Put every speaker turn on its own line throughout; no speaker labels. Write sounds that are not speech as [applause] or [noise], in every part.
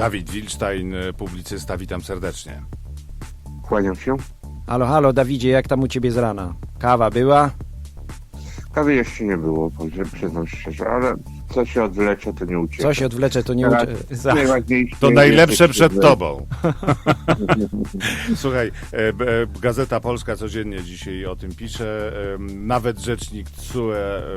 Dawid Wilstein, y, publicysta, witam serdecznie.
Kłaniam się.
Halo, halo, Dawidzie, jak tam u ciebie z rana? Kawa była?
Kawy jeszcze nie było, powiem- przyznam szczerze, ale co się odwlecze, to nie ucieka.
Co się odwlecze, to nie
Teraz. [laughs]
Za...
najważniejsze
To najlepsze przed tobą. [laughs] Słuchaj, e, e, Gazeta Polska codziennie dzisiaj o tym pisze. Em, Nawet rzecznik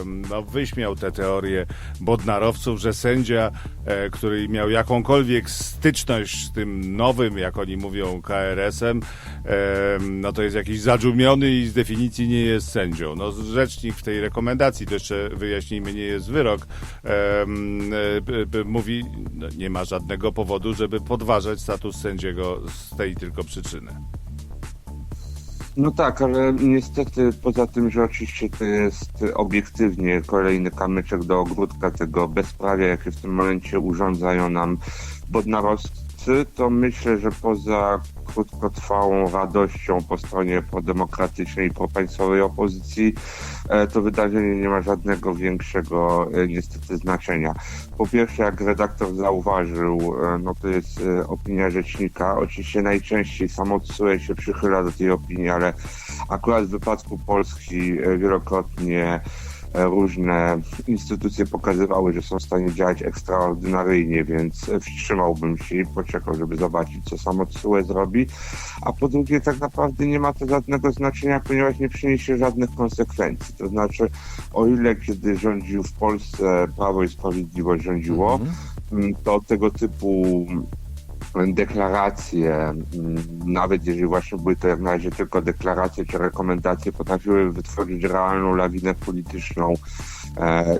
em, no, wyśmiał tę teorię bodnarowców, że sędzia, e, który miał jakąkolwiek styczność z tym nowym, jak oni mówią, KRS-em, em, no to jest jakiś zadżumiony i z definicji nie jest sędzią. No, rzecznik w tej rekomendacji, to jeszcze wyjaśnijmy, nie jest wyrok, e, mówi, no, nie ma żadnego powodu, żeby podważać status sędziego z tej tylko przyczyny.
No tak, ale niestety poza tym, że oczywiście to jest obiektywnie kolejny kamyczek do ogródka tego bezprawia, jakie w tym momencie urządzają nam bodnarowscy, to myślę, że poza krótkotrwałą radością po stronie prodemokratycznej i propaństwowej opozycji, e, to wydarzenie nie ma żadnego większego e, niestety znaczenia. Po pierwsze, jak redaktor zauważył, e, no to jest opinia rzecznika. Oczywiście najczęściej samo się przychyla do tej opinii, ale akurat w wypadku Polski wielokrotnie różne instytucje pokazywały, że są w stanie działać ekstraordynaryjnie, więc e, wstrzymałbym się i poczekał, żeby zobaczyć, co samo TSUE zrobi. A po drugie, tak naprawdę nie ma to żadnego znaczenia, ponieważ nie przyniesie żadnych konsekwencji. To znaczy, o ile kiedy rządził w Polsce Prawo i Sprawiedliwość rządziło, mm, to tego typu deklaracje, mm, nawet jeżeli właśnie były to jak na razie tylko deklaracje czy rekomendacje, potrafiły wytworzyć realną lawinę polityczną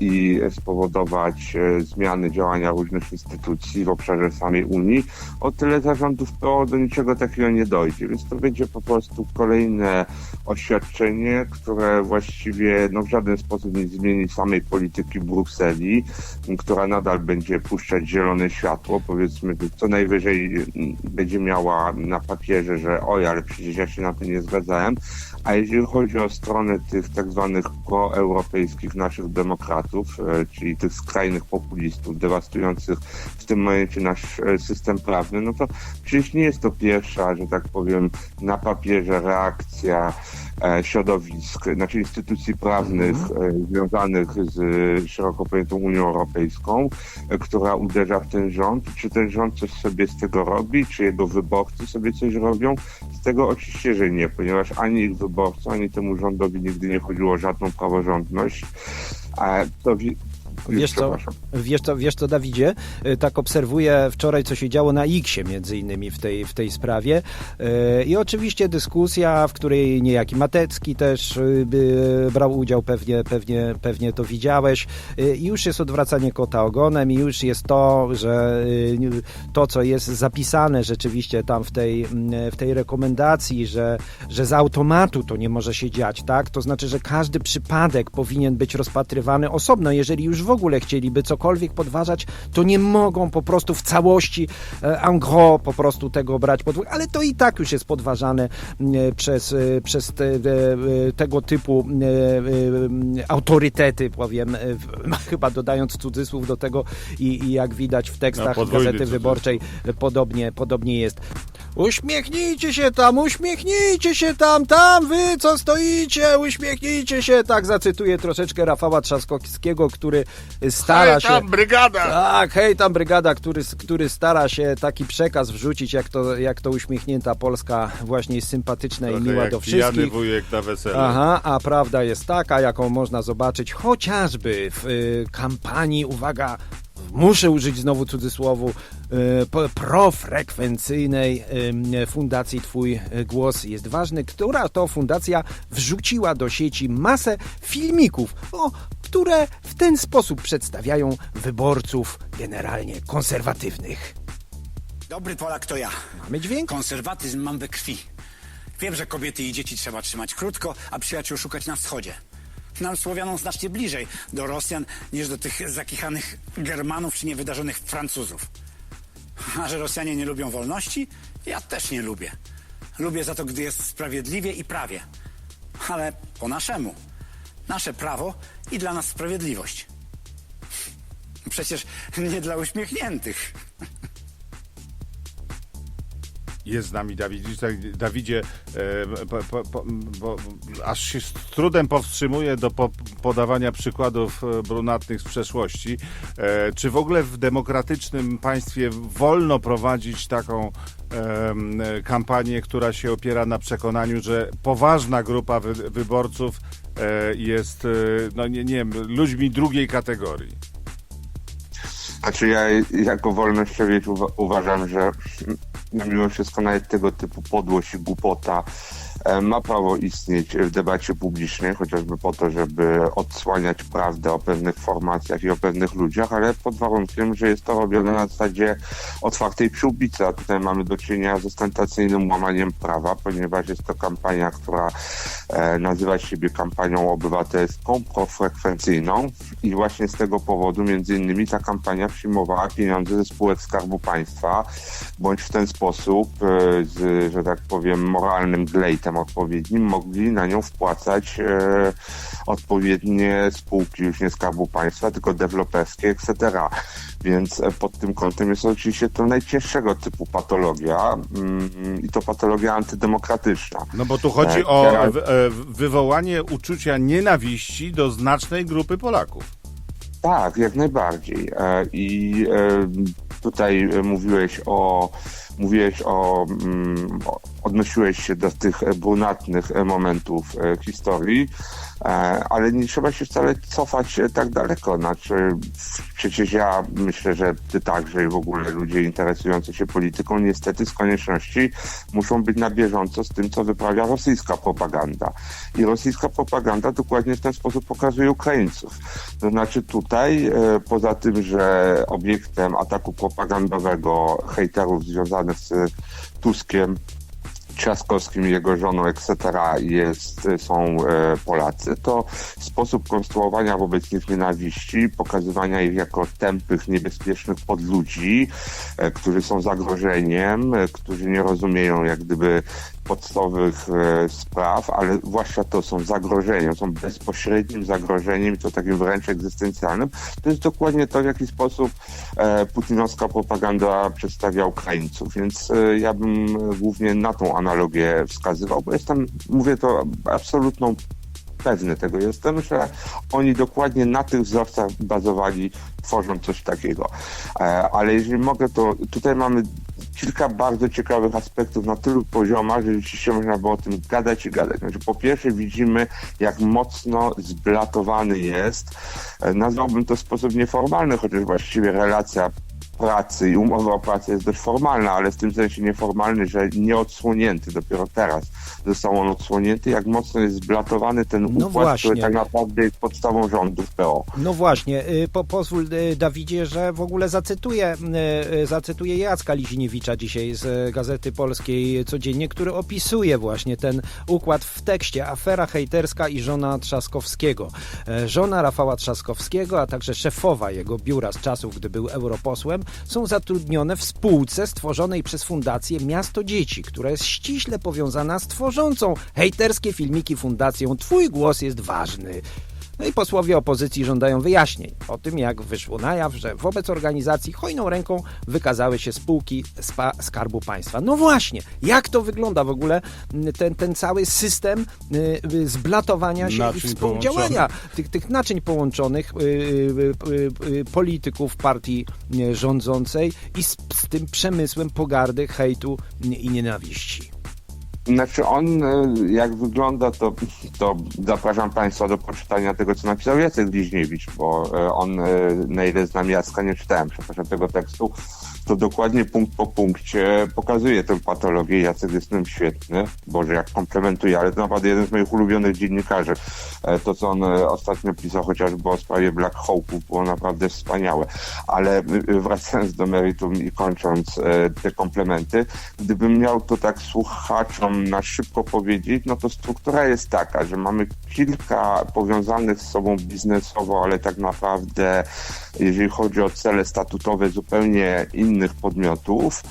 i spowodować e, zmiany działania różnych instytucji w obszarze samej Unii. O tyle zarządów PO do niczego takiego nie dojdzie, więc to będzie po prostu kolejne oświadczenie, które właściwie no, w żaden sposób nie zmieni samej polityki Brukseli, która nadal będzie puszczać zielone światło. Powiedzmy, co najwyżej m, będzie miała na papierze, że oj, ale przecież ja się na to nie zgadzałem. A jeżeli chodzi o stronę tych tak zwanych proeuropejskich naszych demokratów, e, czyli tych skrajnych populistów dewastujących w tym momencie nasz e, system prawny, no to przecież nie jest to pierwsza, że tak powiem, na papierze reakcja e, środowisk, znaczy instytucji prawnych e, związanych z szeroko pojętą Unią Europejską, która uderza w ten rząd. Czy ten rząd coś sobie z tego robi, czy jego wyborcy sobie coś robią? Z tego oczywiście, że nie, ponieważ ani ich wyborcy, ani temu rządowi nigdy nie chodziło o żadną praworządność. A to wi-
Wiesz co, wiesz, co, wiesz co, Dawidzie? Y, Tak obserwuję wczoraj, co się działo na X-ie między innymi w tej, w tej sprawie. Y, I oczywiście dyskusja, w której niejaki Matecki też y, brał udział, pewnie, pewnie, pewnie to widziałeś. I już jest odwracanie kota ogonem i już jest to, że to, co jest zapisane rzeczywiście tam w tej, w tej rekomendacji, że, że z automatu to nie może się dziać, tak? To znaczy, że każdy przypadek powinien być rozpatrywany osobno. Jeżeli już w ogóle chcieliby cokolwiek podważać, to nie mogą po prostu w całości e, en gros po prostu tego brać pod uwagę, ale to i tak już jest podważane m, przez, e, przez te, e, tego typu e, e, autorytety, powiem, e, [laughs] chyba dodając cudzysłów do tego i, i jak widać w tekstach
No,
Gazety. Wyborczej e, podobnie, podobnie jest. Uśmiechnijcie się tam, uśmiechnijcie się tam, tam wy co stoicie, uśmiechnijcie się. Tak zacytuję troszeczkę Rafała Trzaskowskiego, który stara się...
brygada!
Tak, hej tam brygada, który, który stara się taki przekaz wrzucić, jak to, jak to uśmiechnięta Polska właśnie jest sympatyczna i
Trochę
miła
jak
do
pijany
wszystkich.
wujek na weselu.
Aha, a prawda jest taka, jaką można zobaczyć chociażby w y, kampanii, uwaga, muszę użyć znowu cudzysłowu, po- profrekwencyjnej y, fundacji Twój Głos jest ważny, która to fundacja wrzuciła do sieci masę filmików, o, które w ten sposób przedstawiają wyborców generalnie konserwatywnych.
Dobry Polak to ja.
Mamy dźwięk?
Konserwatyzm mam we krwi. Wiem, że kobiety i dzieci trzeba trzymać krótko, a przyjaciół szukać na wschodzie. Nam Słowianom znacznie bliżej do Rosjan niż do tych zakichanych Germanów czy niewydarzonych Francuzów. A że Rosjanie nie lubią wolności, ja też nie lubię. Lubię za to, gdy jest sprawiedliwie i prawie. Ale po naszemu. Nasze prawo i dla nas sprawiedliwość. Przecież nie dla uśmiechniętych.
Jest z nami Dawid. Dawidzie, e, po, po, po, bo aż się z trudem powstrzymuję do po, podawania przykładów e, brunatnych z przeszłości. E, czy w ogóle w demokratycznym państwie wolno prowadzić taką kampanię, która się opiera na przekonaniu, że poważna grupa wy, wyborców jest, no nie, nie wiem, ludźmi drugiej kategorii?
Znaczy ja jako wolnościowiec uwa- uważam, że no, mimo wszystko nawet tego typu podłość i głupota ma prawo istnieć w debacie publicznej, chociażby po to, żeby odsłaniać prawdę o pewnych formacjach i o pewnych ludziach, ale pod warunkiem, że jest to robione na zasadzie otwartej przyłbicy, a tutaj mamy do czynienia z ostentacyjnym łamaniem prawa, ponieważ jest to kampania, która e, nazywa siebie kampanią obywatelską, profrekwencyjną. I właśnie z tego powodu między innymi ta kampania przyjmowała pieniądze ze spółek Skarbu Państwa, bądź w ten sposób, e, z, że tak powiem, moralnym glejtem odpowiednim, mogli na nią wpłacać e, odpowiednie spółki, już nie Skarbu Państwa, tylko deweloperskie, etc. Więc e, pod tym kątem jest oczywiście to najcięższego typu patologia mm, i to patologia antydemokratyczna.
No bo tu chodzi
E,
o e, wywołanie uczucia nienawiści do znacznej grupy Polaków.
Tak, jak najbardziej. E, I e, tutaj mówiłeś o mówiłeś o, mm, o odnosiłeś się do tych brunatnych e, momentów e, historii, e, ale nie trzeba się wcale cofać tak daleko. Znaczy, przecież ja myślę, że ty także i w ogóle ludzie interesujący się polityką niestety z konieczności muszą być na bieżąco z tym, co wyprawia rosyjska propaganda. I rosyjska propaganda dokładnie w ten sposób pokazuje Ukraińców. To znaczy tutaj, poza tym, że obiektem ataku propagandowego hejterów związanych z Tuskiem, Trzaskowskim jego żoną, etc. Jest, są e, Polacy, to sposób konstruowania wobec nich nienawiści, pokazywania ich jako tępych, niebezpiecznych podludzi, e, którzy są zagrożeniem, e, którzy nie rozumieją jak gdyby podstawowych e, spraw, ale zwłaszcza to są zagrożeniem, są bezpośrednim zagrożeniem to takim wręcz egzystencjalnym. To jest dokładnie to, w jaki sposób e, putinowska propaganda przedstawia Ukraińców, więc e, ja bym głównie na tą analogię wskazywał, bo jestem, mówię to absolutną pewny tego jestem, że oni dokładnie na tych wzorcach bazowali, tworząc coś takiego. Ale jeżeli mogę, to tutaj mamy kilka bardzo ciekawych aspektów na tylu poziomach, że rzeczywiście można było o tym gadać i gadać. Znaczy, po pierwsze widzimy, jak mocno zblatowany jest, e, nazwałbym to w sposób nieformalny, chociaż właściwie relacja pracy i umowa o pracę jest dość formalna, ale w tym sensie nieformalny, że nie odsłonięty dopiero teraz został on odsłonięty, jak mocno jest zblatowany ten
No
układ,
właśnie.
który tak naprawdę jest podstawą rządów PO.
No właśnie, y, po, pozwól y, Dawidzie, że w ogóle zacytuję, y, zacytuję Jacka Liziniewicza dzisiaj z Gazety Polskiej Codziennie, który opisuje właśnie ten układ w tekście Afera hejterska i żona Trzaskowskiego. Żona Rafała Trzaskowskiego, a także szefowa jego biura z czasów, gdy był europosłem, są zatrudnione w spółce stworzonej przez Fundację Miasto Dzieci, która jest ściśle powiązana z tworzącą hejterskie filmiki Fundacją Twój głos jest ważny. No i posłowie opozycji żądają wyjaśnień o tym, jak wyszło na jaw, że wobec organizacji hojną ręką wykazały się spółki spa Skarbu Państwa. No właśnie, jak to wygląda w ogóle ten, ten cały system y, y, zblatowania się i
Naczyń
współdziałania tych, tych naczyń połączonych y, polityków partii rządzącej i z, z tym przemysłem pogardy, hejtu i nienawiści.
Znaczy on, e, jak wygląda, to, to zapraszam Państwa do poczytania tego, co napisał Jacek Liźniewicz, bo e, on, e, na ile znam Jacka, nie czytałem, przepraszam, tego tekstu, to dokładnie punkt po punkcie pokazuje tę patologię. Jacek jest tym świetny, Boże, jak komplementuje, ale to naprawdę jeden z moich ulubionych dziennikarzy. E, To, co on e, ostatnio pisał chociażby o sprawie Black Hope'ów, było naprawdę wspaniałe. Ale y, wracając do meritum i kończąc e, te komplementy, gdybym miał to tak słuchaczom na szybko powiedzieć, no to struktura jest taka, że mamy kilka powiązanych z sobą biznesowo, ale tak naprawdę, jeżeli chodzi o cele statutowe, zupełnie innych podmiotów,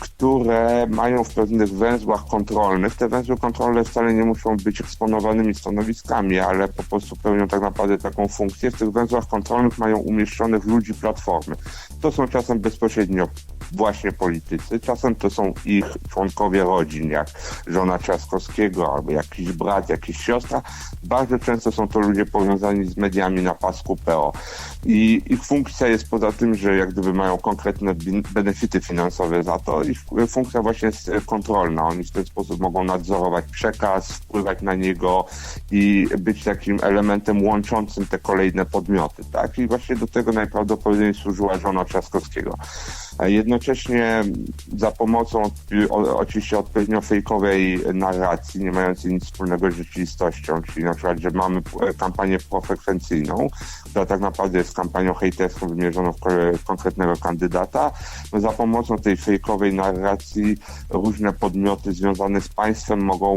które mają w pewnych węzłach kontrolnych. Te węzły kontrolne wcale nie muszą być eksponowanymi stanowiskami, ale po prostu pełnią tak naprawdę taką funkcję. W tych węzłach kontrolnych mają umieszczonych ludzi platformy. To są czasem bezpośrednio właśnie politycy, czasem to są ich członkowie rodzin, jak żona Trzaskowskiego albo jakiś brat, jakaś siostra. Bardzo często są to ludzie powiązani z mediami na pasku PO. I ich funkcja jest poza tym, że jak gdyby mają konkretne benefity finansowe za to, ich funkcja właśnie jest kontrolna. Oni w ten sposób mogą nadzorować przekaz, wpływać na niego i być takim elementem łączącym te kolejne podmioty. Tak? I właśnie do tego najprawdopodobniej służyła żona Trzaskowskiego. A Jednocześnie za pomocą oczywiście odpowiednio fejkowej narracji, nie mającej nic wspólnego z rzeczywistością, czyli na przykład, że mamy e, kampanię profrekwencyjną, która tak naprawdę jest kampanią hejterską wymierzoną w ko- konkretnego kandydata, no za pomocą tej fejkowej narracji różne podmioty związane z państwem mogą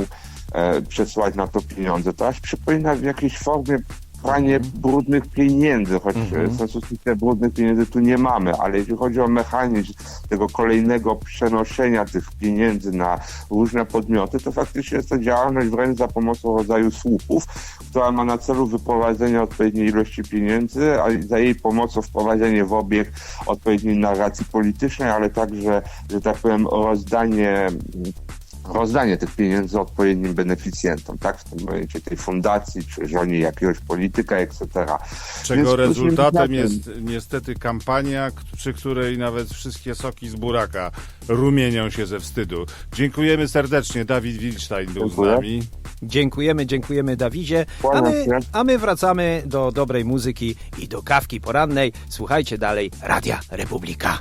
e, przesyłać na to pieniądze. To aż przypomina w jakiejś formie pranie brudnych pieniędzy, choć mm sensu stricte brudnych pieniędzy tu nie mamy, ale jeśli chodzi o mechanizm tego kolejnego przenoszenia tych pieniędzy na różne podmioty, to faktycznie jest to działalność wręcz za pomocą rodzaju słupów, która ma na celu wyprowadzenie odpowiedniej ilości pieniędzy, a za jej pomocą wprowadzenie w obieg odpowiedniej narracji politycznej, ale także, że tak powiem, rozdanie rozdanie tych pieniędzy odpowiednim beneficjentom, tak? W tym momencie tej fundacji, czy żonie jakiegoś polityka, etc.
Czego
Więc
rezultatem jest niestety kampania, przy której nawet wszystkie soki z buraka rumienią się ze wstydu. Dziękujemy serdecznie. Dawid Wilstein był
Dziękuję.
z nami.
Dziękujemy, dziękujemy Dawidzie. A my, a my wracamy do dobrej muzyki i do kawki porannej. Słuchajcie dalej Radia Republika.